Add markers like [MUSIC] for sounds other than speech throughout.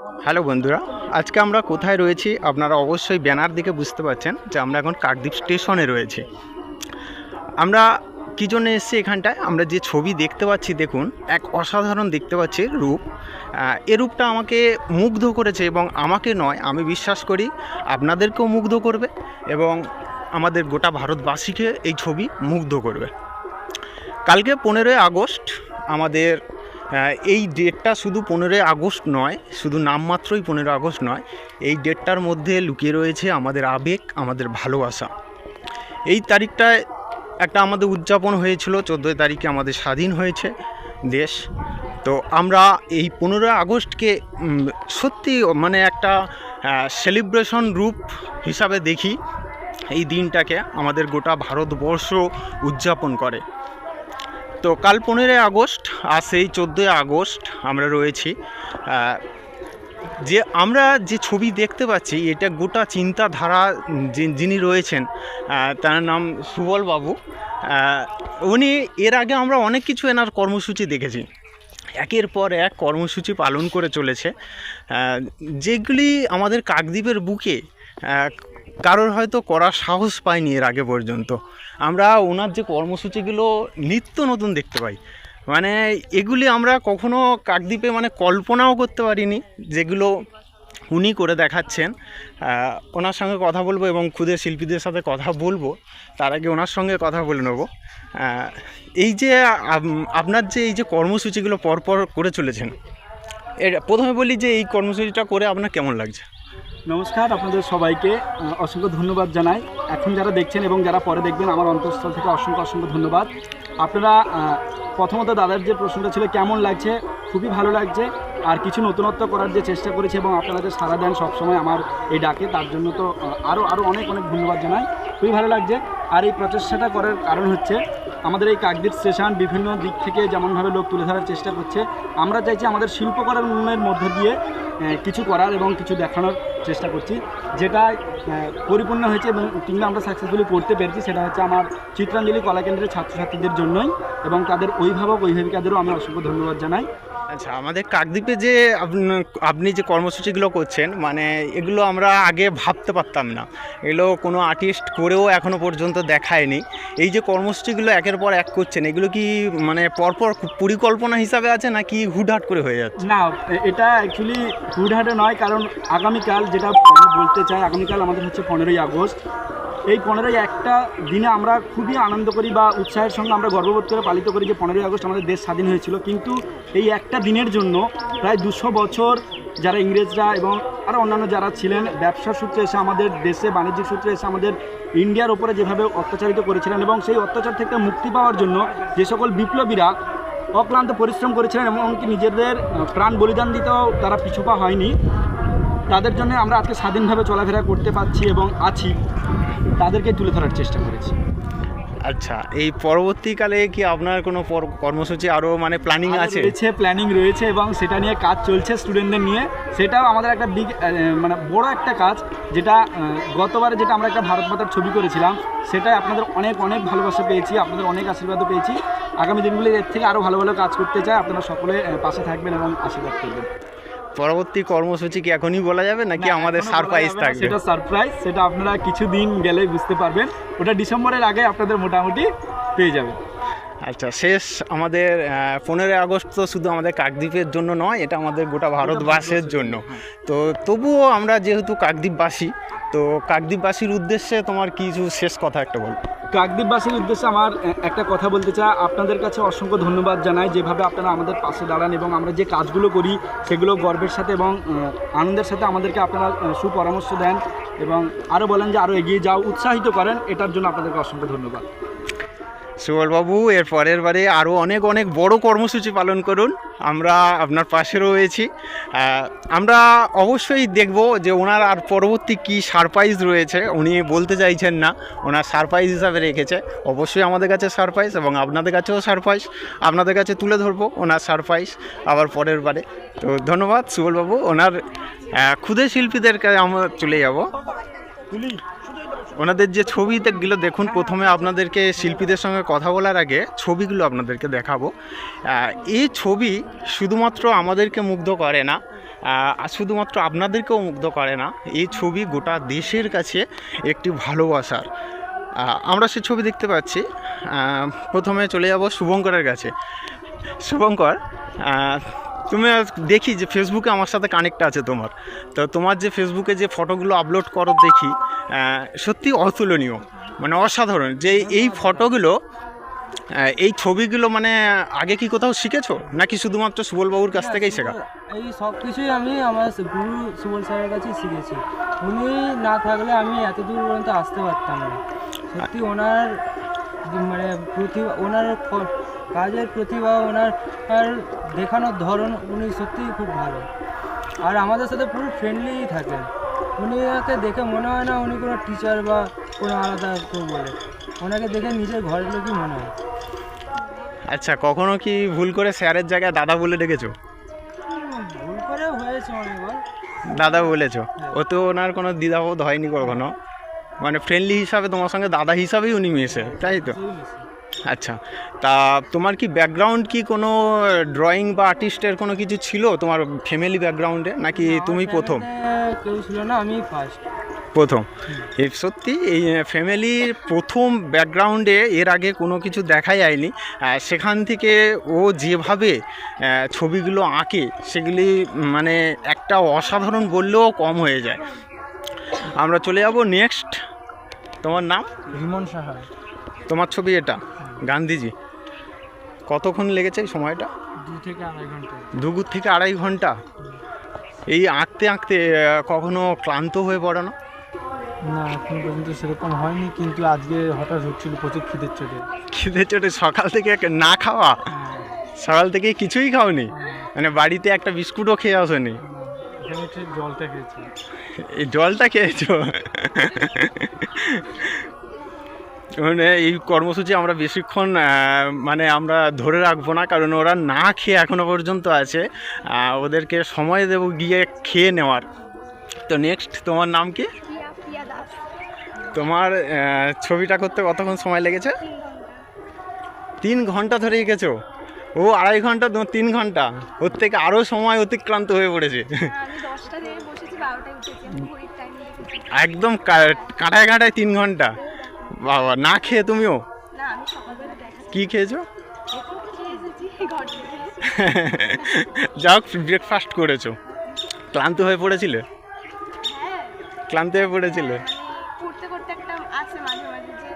Hello বন্ধুরা, আজকে আমরা কোথায় রয়েছি আপনারা অবশ্যই ব্যানার দিকে বুঝতে পারছেন যে আমরা এখন কাকদ্বীপ স্টেশনে রয়েছি। আমরা কী জন্য এসেছি এখানটায়? আমরা যে ছবি দেখতে পাচ্ছি, দেখুন, এক অসাধারণ দেখতে পাচ্ছি রূপ। এ রূপটা আমাকে মুগ্ধ করেছে এবং আমাকে নয়, আমি বিশ্বাস করি আপনাদেরকেও মুগ্ধ করবে এবং আমাদের গোটা ভারতবাসীকে এই ছবি মুগ্ধ করবে। কালকে পনেরোই আগস্ট আমাদের এই ডেটটা শুধু পনেরোই আগস্ট নয়, শুধু নামমাত্রই পনেরোই আগস্ট নয়, এই ডেটটার মধ্যে লুকিয়ে রয়েছে আমাদের আবেগ, আমাদের ভালোবাসা। এই তারিখটায় একটা আমাদের উদযাপন হয়েছিল, চোদ্দোই তারিখে আমাদের স্বাধীন হয়েছে দেশ। তো আমরা এই পনেরোই আগস্টকে সত্যি মানে একটা সেলিব্রেশন রূপ হিসাবে দেখি। এই দিনটাকে আমাদের গোটা ভারতবর্ষ উদযাপন করে। তো কাল পনেরোই আগস্ট আর সেই চোদ্দোই আগস্ট আমরা রয়েছি। যে আমরা যে ছবি দেখতে পাচ্ছি, এটা গোটা চিন্তাধারা যিনি রয়েছেন তার নাম সুবল বাবু। উনি এর আগে আমরা অনেক কিছু এনার কর্মসূচি দেখেছি। একের পর এক কর্মসূচি পালন করে চলেছে। যেগুলি আমাদের কাকদ্বীপের বুকে কারোর হয়তো করার সাহস পায়নি এর আগে পর্যন্ত। আমরা ওনার যে কর্মসূচিগুলো নিত্য নতুন দেখতে পাই। মানে এগুলি আমরা কখনো কাকদ্বীপে মানে কল্পনাও করতে পারিনি, যেগুলো উনি করে দেখাচ্ছেন। ওনার সঙ্গে কথা বলব এবং ক্ষুদে শিল্পীদের সাথে কথা বলব। তার আগে ওনার সঙ্গে কথা বলে নেব। এই যে আপনার যে এই যে কর্মসূচিগুলো পরপর করে চলেছেন, এর প্রথমে বলি যে এই কর্মসূচিটা করে আপনার কেমন লাগছে? নমস্কার, আপনাদের সবাইকে অসংখ্য ধন্যবাদ জানাই। এখন যারা দেখছেন এবং যারা পরে দেখবেন, আমার অন্তঃস্থল থেকে অসংখ্য অসংখ্য ধন্যবাদ। আপনারা প্রথমত দাদার যে প্রশ্নটা ছিল, কেমন লাগছে? খুবই ভালো লাগছে। আর কিছু নতুনত্ব করার যে চেষ্টা করেছি এবং আপনারা যে সারা দেন সবসময় আমার এই ডাকে, তার জন্য তো আরও আরও অনেক অনেক ধন্যবাদ জানাই। খুবই ভালো লাগছে। আর এই প্রচেষ্টাটা করার কারণ হচ্ছে আমাদের এই কাকদ্বীপ স্টেশন বিভিন্ন দিক থেকে যেমনভাবে লোক তুলে ধরার চেষ্টা করছে, আমরা চাইছি আমাদের শিল্পকলার উন্নয়নের মধ্য দিয়ে কিছু করার এবং কিছু দেখানোর চেষ্টা করছি। যেটা পরিপূর্ণ হয়েছে এবং কিংবা আমরা সাকসেসফুলি করতে পেরেছি সেটা হচ্ছে আমার চিত্রাঞ্জলি কলাকেন্দ্রের ছাত্রছাত্রীদের জন্যই এবং তাদের অভিভাবক, অভিভাবিকাদেরও আমি অসংখ্য ধন্যবাদ জানাই। আচ্ছা আমাদের কাকদ্বীপে যে আপনি- যে কর্মসূচিগুলো করছেন মানে এগুলো আমরা আগে ভাবতে পারতাম না। এগুলো কোনো আর্টিস্ট করেও এখনও পর্যন্ত দেখায়নি। এই যে কর্মসূচিগুলো একের পর এক করছেন, এগুলো কি মানে পরপর পরিকল্পনা হিসাবে আছে নাকি হুটহাট করে হয়ে যাচ্ছে? না, এটা অ্যাকচুয়ালি হুডহাটে নয়, কারণ আগামীকাল যেটা বলতে চাই, আগামীকাল আমাদের হচ্ছে পনেরোই আগস্ট। এই পনেরোই একটা দিনে আমরা খুবই আনন্দ করি বা উৎসাহের সঙ্গে আমরা গর্ববোধ করে পালিত করি যে পনেরোই আগস্ট আমাদের দেশ স্বাধীন হয়েছিল। কিন্তু এই একটা দিনের জন্য প্রায় দুশো বছর যারা ইংরেজরা এবং আরও অন্যান্য যারা ছিলেন ব্যবসা সূত্রে এসে আমাদের দেশে, বাণিজ্যিক সূত্রে এসে আমাদের ইন্ডিয়ার ওপরে যেভাবে অত্যাচারিত করেছিলেন এবং সেই অত্যাচার থেকে মুক্তি পাওয়ার জন্য যে সকল বিপ্লবীরা অক্লান্ত পরিশ্রম করেছিলেন এমনকি নিজেদের প্রাণ বলিদান দিতেও তারা পিছুপা হয়নি। তাদের জন্য আমরা আজকে স্বাধীনভাবে চলাফেরা করতে পারছি এবং আছি। তাদেরকে তুলে ধরার চেষ্টা করেছি। আচ্ছা এই পরবর্তীকালে কি আপনার কোনো কর্মসূচি আরও মানে প্ল্যানিং আছে? রয়েছে প্ল্যানিং রয়েছে এবং সেটা নিয়ে কাজ চলছে স্টুডেন্টদের নিয়ে। সেটাও আমাদের একটা বিগ মানে বড় একটা কাজ যেটা গতবারে যেটা আমরা একটা ভারত মাতার ছবি করেছিলাম সেটাই আপনাদের অনেক অনেক ভালোবাসা পেয়েছি আপনাদের অনেক আশীর্বাদও পেয়েছি। আগামী দিনগুলি এর থেকে আরও ভালো ভালো কাজ করতে চাই। আপনারা সকলে পাশে থাকবেন এবং আশীর্বাদ করবেন। পরবর্তী কর্মসূচি কি এখনই বলা যাবে নাকি আমাদের সারপ্রাইজ থাকবে? সেটা সারপ্রাইজ সেটা আপনারা কিছুদিন গেলে বুঝতে পারবেন। ওটা ডিসেম্বরের আগে আপনাদের মোটামুটি পেয়ে যাবেন। আচ্ছা শেষ আমাদের পনেরোই আগস্ট তো শুধু আমাদের কাকদ্বীপের জন্য নয় এটা আমাদের গোটা ভারতবাসের জন্য। তো তবুও আমরা যেহেতু কাকদ্বীপবাসী তো কাকদ্বীপবাসীর উদ্দেশ্যে তোমার কিছু শেষ কথা একটা বল। কাকদ্বীপবাসীর উদ্দেশ্যে আমার একটা কথা বলতে চাই। আপনাদের কাছে অসংখ্য ধন্যবাদ জানাই যেভাবে আপনারা আমাদের পাশে দাঁড়ান এবং আমরা যে কাজগুলো করি সেগুলো গর্বের সাথে এবং আনন্দের সাথে আমাদেরকে আপনারা সুপরামর্শ দেন এবং আরও বলেন যে আরও এগিয়ে যাও উৎসাহিত করেন এটার জন্য আপনাদেরকে অসংখ্য ধন্যবাদ। সুবলবাবু, এর পরের বারে আরও অনেক অনেক বড় কর্মসূচি পালন করুন। আমরা আপনার পাশে রয়েছি। আমরা অবশ্যই দেখব যে ওনার আর পরবর্তী কী সারপ্রাইজ রয়েছে। উনি বলতে চাইছেন না, ওনার সারপ্রাইজ হিসাবে রেখেছে। অবশ্যই আমাদের কাছে সারপ্রাইজ এবং আপনাদের কাছেও সারপ্রাইজ আপনাদের কাছে তুলে ধরবো ওনার সারপ্রাইজ আবার পরের বারে। তো ধন্যবাদ সুবলবাবু। ওনার ক্ষুদে শিল্পীদের কাছে আমরা চলে যাব। ওনাদের যে ছবিগুলো দেখুন, প্রথমে আপনাদেরকে শিল্পীদের সঙ্গে কথা বলার আগে ছবিগুলো আপনাদেরকে দেখাবো। এই ছবি শুধুমাত্র আমাদেরকে মুগ্ধ করে না শুধুমাত্র আপনাদেরকেও মুগ্ধ করে না, এই ছবি গোটা দেশের কাছে একটি ভালোবাসার। আমরা সে ছবি দেখতে পাচ্ছি। প্রথমে চলে যাব শুভঙ্করের কাছে। শুভঙ্কর তুমি দেখি যে ফেসবুকে আমার সাথে কানেক্ট আছে তোমার। তো তোমার যে ফেসবুকে যে ফটোগুলো আপলোড করো দেখি সত্যি অতুলনীয় মানে অসাধারণ। যে এই ফটোগুলো এই ছবিগুলো মানে আগে কি কোথাও শিখেছো? নাকি শুধুমাত্র সুবলবাবুর কাছ থেকেই শেখা? এই সব কিছুই আমি আমার গুরু সুবল স্যারের কাছেই শিখেছি। উনি না থাকলে আমি এত দূর পর্যন্ত আসতে পারতাম না। সত্যি ওনার মানে প্রতিভা ওনার কাজের প্রতিভা, ওনার দেখানোর ধরন উনি সত্যিই খুব ভালো। আর আমাদের সাথে পুরো ফ্রেন্ডলিই থাকেন। উনি ওকে দেখে মনে হয় না উনি কোনো টিচার বা কোনো আলাদা কেউ বলে। ওনাকে দেখে নিজের ঘরের লোকই মনে হয়। আচ্ছা কখনো কি ভুল করে স্যারের জায়গায় দাদা বলে ডেকেছো? ভুল করে হয়েছে অনেকবার। দাদা বলেছ? ও তো ওনার কোনো দ্বিধাবোধ হয়নি কখনো? মানে ফ্রেন্ডলি হিসাবে তোমার সঙ্গে দাদা হিসাবেই উনি মিশে তাই তো। আচ্ছা তা তোমার কি ব্যাকগ্রাউন্ড কি কোনো ড্রয়িং বা আর্টিস্টের কোনো কিছু ছিল তোমার ফ্যামিলি ব্যাকগ্রাউন্ডে নাকি তুমি প্রথম? কেউ ছিল না আমি ফার্স্ট প্রথম। সত্যি এই ফ্যামিলির প্রথম ব্যাকগ্রাউন্ডে এর আগে কোনো কিছু দেখা যায়নি সেখান থেকে ও যেভাবে ছবিগুলো আঁকে সেগুলি মানে একটা অসাধারণ বললেও কম হয়ে যায়। আমরা চলে যাব নেক্সট তোমার নাম? রিমন সাহা। তোমার ছবি এটা? গান্ধীজি। কতক্ষণ লেগেছে এই সময়টা? দু থেকে আড়াই ঘণ্টা। দুগুর থেকে আড়াই ঘণ্টা? এই আঁকতে আঁকতে কখনো ক্লান্ত হয়ে পড়ে না? না এখনও পর্যন্ত সেরকম হয়নি কিন্তু আজকে হঠাৎ হচ্ছিল প্রচুর খিদের চোটে। খিদের চোটে সকাল থেকে না খাওয়া? সকাল থেকে কিছুই খাওনি? মানে বাড়িতে একটা বিস্কুটও খেয়ে আসনি? জলটা খেয়েছি। এই জলটা খেয়েছো? মানে এই কর্মসূচি আমরা বেশিক্ষণ মানে আমরা ধরে রাখব না কারণ ওরা না খেয়ে এখনও পর্যন্ত আছে। ওদেরকে সময় দেবো গিয়ে খেয়ে নেওয়ার। তো নেক্সট তোমার নাম কি? তোমার ছবিটা করতে কতক্ষণ সময় লেগেছে? তিন ঘণ্টা। ধরে এঁকেছো ও আড়াই ঘণ্টা তিন ঘণ্টা। ওর থেকে আরও সময় অতিক্রান্ত হয়ে পড়েছে। দেখেছি একদম কাঁটায় কাঁটায় তিন ঘণ্টা। বাবা না খেয়ে তুমিও? কি খেয়েছো? [LAUGHS] যাও ব্রেকফাস্ট করেছ। ক্লান্ত হয়ে পড়েছিলে? হ্যাঁ। ক্লান্ত হয়ে পড়েছিলে? পড়তে করতে একটা আছে মাঝে মাঝে যে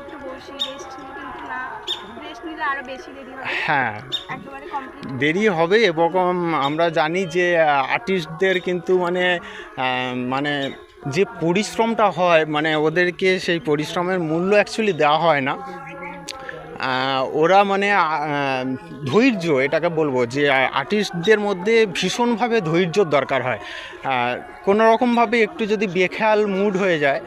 একটু বসি রেস্ট নিই কিন্তু না রেস্ট নিলে আরও বেশি দেরি হবে। হ্যাঁ। দেরি হবে এবং আমরা জানি যে আর্টিস্টদের কিন্তু মানে মানে যে পরিশ্রমটা হয় মানে ওদেরকে সেই পরিশ্রমের মূল্য অ্যাকচুয়ালি দেওয়া হয় না। ওরা মানে ধৈর্য, এটাকে বলব যে আর্টিস্টদের মধ্যে ভীষণভাবে ধৈর্যর দরকার হয়। কোনো রকমভাবে একটু যদি বেখেয়াল মুড হয়ে যায়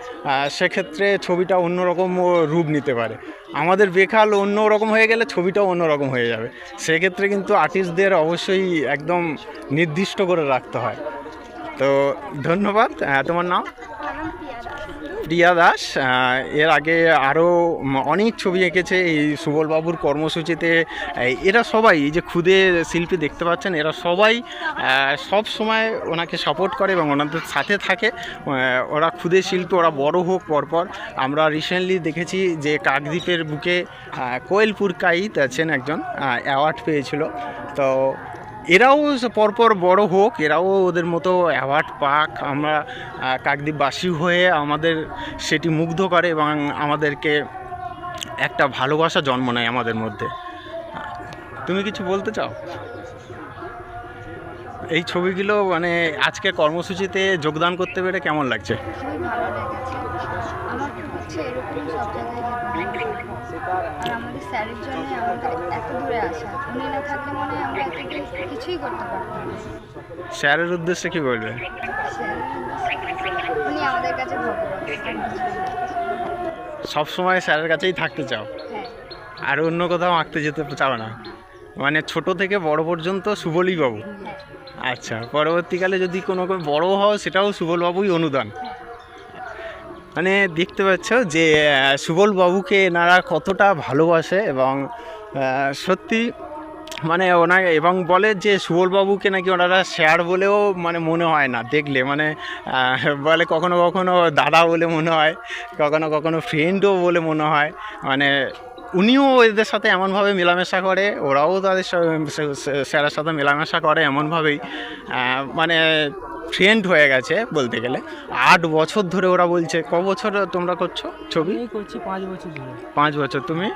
সেক্ষেত্রে ছবিটা অন্যরকম রূপ নিতে পারে। আমাদের বেখাল অন্য রকম হয়ে গেলে ছবিটাও অন্যরকম হয়ে যাবে। সেক্ষেত্রে কিন্তু আর্টিস্টদের অবশ্যই একদম নির্দিষ্ট করে রাখতে হয়। তো ধন্যবাদ। তোমার নাম? প্রিয়া দাস। এর আগে আরও অনেক ছবি এঁকেছে এই সুবলবাবুর কর্মসূচিতে। এরা সবাই যে খুদে শিল্পী দেখতে পাচ্ছেন, এরা সবাই সব সময় ওনাকে সাপোর্ট করে এবং ওনাদের সাথে থাকে। ওরা খুদে শিল্পী, ওরা বড় হোক পরপর। আমরা রিসেন্টলি দেখেছি যে কাকদ্বীপের বুকে কোয়েলপুর কাইত আছেন একজন অ্যাওয়ার্ড পেয়েছিল। তো এরাও পরপর বড় হোক, এরাও ওদের মতো অ্যাওয়ার্ড পাক। আমরা কাকদ্বীপবাসী হয়ে আমাদের সেটি মুগ্ধ করে এবং আমাদেরকে একটা ভালোবাসা জন্ম নেয় আমাদের মধ্যে। তুমি কিছু বলতে চাও? এই ছবিগুলো মানে আজকে কর্মসূচিতে যোগদান করতে পেরে কেমন লাগছে? আমার এরকম সব জায়গায় আর আমাদের স্যারের জন্য আমাদের এত দূরে আসা। উনি না থাকলে মনে হয় আমরা এত কিছুই করতে পারতাম স্যারের উদ্দেশ্যে কি বলবে? উনি আমাদের কাছে। সব সময় স্যারের কাছেই থাকতে চাও? হ্যাঁ। আর অন্য কোথাও আঁকতে যেতে চাও না? মানে ছোট থেকে বড় পর্যন্ত সুবলই বাবু হ্যাঁ। আচ্ছা পরবর্তীকালে যদি কোনো কোনো বড় হও সেটাও সুবলবাবুই অনুদান। মানে দেখতে পাচ্ছ যে আহ, সুবলবাবুকে এনারা কতটা ভালোবাসে এবং সত্যি মানে ওনাকে এবং বলে যে সুবলবাবুকে নাকি ওনারা শেয়ার বলেও মানে মনে হয় না দেখলে। মানে বলে কখনো কখনো দাদা বলে মনে হয় কখনো কখনো ফ্রেন্ডও বলে মনে হয়। মানে উনিও এদের সাথে এমনভাবে মেলামেশা করে ওরাও তাদের স্যারের সাথে মেলামেশা করে এমনভাবেই। মানে ফ্রেন্ড হয়ে গেছে বলতে গেলে। আট বছর ধরে ওরা বলছে ক বছর তোমরা করছ ছবি? করছি পাঁচ বছর ধরে। পাঁচ বছর তুমি?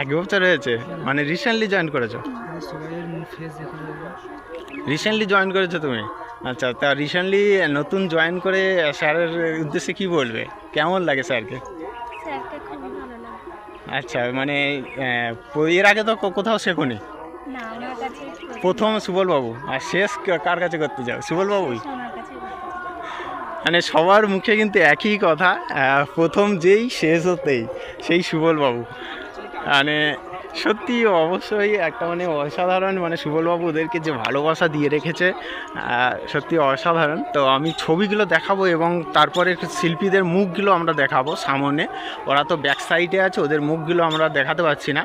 এক বছর হয়েছে মানে রিসেন্টলি জয়েন করেছ। রিসেন্টলি জয়েন করেছ তুমি? আচ্ছা তা রিসেন্টলি নতুন জয়েন করে স্যারের উদ্দেশ্যে কি বলবে? কেমন লাগে স্যারকে? স্যারকে খুবই ভালো লাগে। আচ্ছা মানে এর আগে তো কোথাও শেখোনি? প্রথম সুবলবাবু। আর শেষ কার কাছে করতে যাও? সুবলবাবুই? মানে সবার মুখে কিন্তু একই কথা প্রথম যেই শেষ হতেই সেই সুবলবাবু। মানে সত্যি অবশ্যই একটা মানে অসাধারণ মানে সুবলবাবু ওদেরকে যে ভালোবাসা দিয়ে রেখেছে সত্যি অসাধারণ। তো আমি ছবিগুলো দেখাবো এবং তারপরে শিল্পীদের মুখগুলো আমরা দেখাবো সামনে। ওরা তো ব্যাক সাইডে আছে, ওদের মুখগুলো আমরা দেখাতে পারছি না।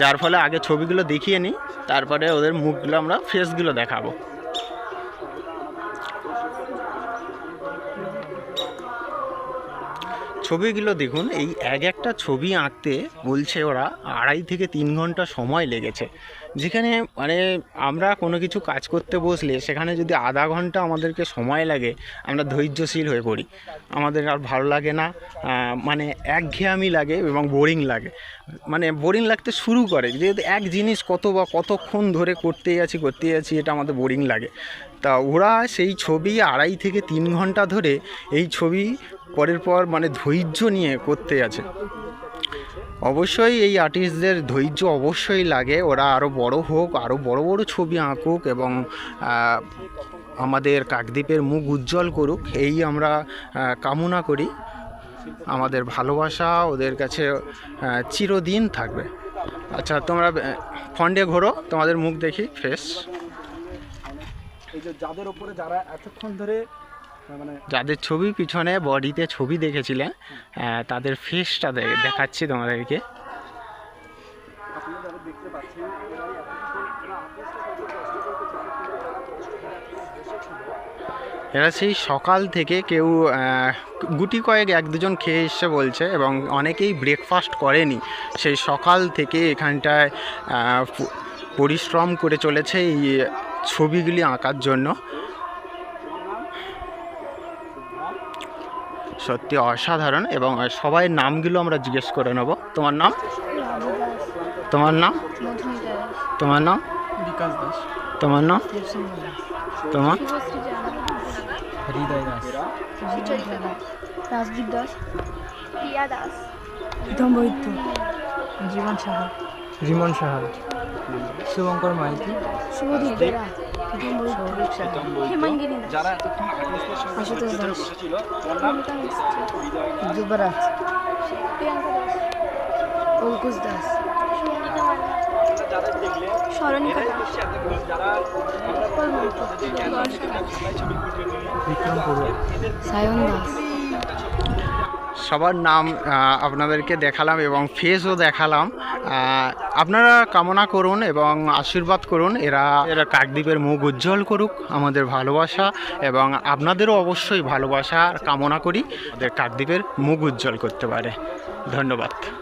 যার ফলে আগে ছবিগুলো দেখিয়ে নিই, তারপরে ওদের মুখগুলো আমরা ফেসগুলো দেখাবো। ছবিগুলো দেখুন, এই এক একটা ছবি আঁকতে বলছে ওরা আড়াই থেকে তিন ঘণ্টা সময় লেগেছে। যেখানে মানে আমরা কোনো কিছু কাজ করতে বসলে সেখানে যদি আধা ঘণ্টা আমাদেরকে সময় লাগে, আমরা ধৈর্যশীল হয়ে পড়ি। আমাদের আর ভালো লাগে না মানে একঘেয়ামি লাগে এবং বোরিং লাগে। মানে বোরিং লাগতে শুরু করে যেহেতু এক জিনিস কত বা কতক্ষণ ধরে করতেই আছি করতে আছি, এটা আমাদের বোরিং লাগে। তা ওরা সেই ছবি আড়াই থেকে তিন ঘণ্টা ধরে এই ছবি পরের পর মানে ধৈর্য নিয়ে করতে আছে। অবশ্যই এই আর্টিস্টদের ধৈর্য অবশ্যই লাগে, ওরা আরও বড় হোক আরও বড় বড় ছবি আঁকুক এবং আমাদের কাকদ্বীপের মুখ উজ্জ্বল করুক, এই আমরা কামনা করি। আমাদের ভালোবাসা ওদের কাছে চিরদিন থাকবে। আচ্ছা তোমরা ফন্ডে ঘোরো, তোমাদের মুখ দেখি ফেস এই যে যাদের ওপরে যারা এতক্ষণ ধরে যাদের ছবি পিছনে বডিতে ছবি দেখেছিলেন আহ, তাদের ফেসটা দেখাচ্ছি তোমাদেরকে। এরা সেই সকাল থেকে কেউ গুটি কয়েক এক দুজন খেয়ে এসে বলছে এবং অনেকেই ব্রেকফাস্ট করেনি। সেই সকাল থেকে এখানটায় পরিশ্রম করে চলেছে এই ছবিগুলি আঁকার জন্য। সত্যি অসাধারণ এবং সবাই নামগুলো আমরা জিজ্ঞেস করে নেব। তোমার নাম? তোমার নাম? তোমার নাম? বিকাশ দাস। তোমার নাম? তোমার? হৃদয় দাস। রাজদীপ দাস। প্রিয়া দাস। প্রীতম বৈদ্য। জীবন সাহা। রিমন সাহা। শুভঙ্কর মাইতি। শুভদীপ বেরা। হেমাঙ্গিনী যারা এতক্ষণ। বসেছিল যুবরাজ। প্রিয়াঙ্কা দাস। অঙ্কুশ দাস। স্মরণিকা সায়ন দাস। সবার নাম আপনাদেরকে দেখালাম এবং ফেসও দেখালাম। আপনারা কামনা করুন এবং আশীর্বাদ করুন। এরা এরা কাকদ্বীপের মুখ উজ্জ্বল করুক, আমাদের ভালোবাসা এবং আপনাদেরও অবশ্যই ভালোবাসা কামনা করি। কাকদ্বীপের মুখ উজ্জ্বল করতে পারে। ধন্যবাদ।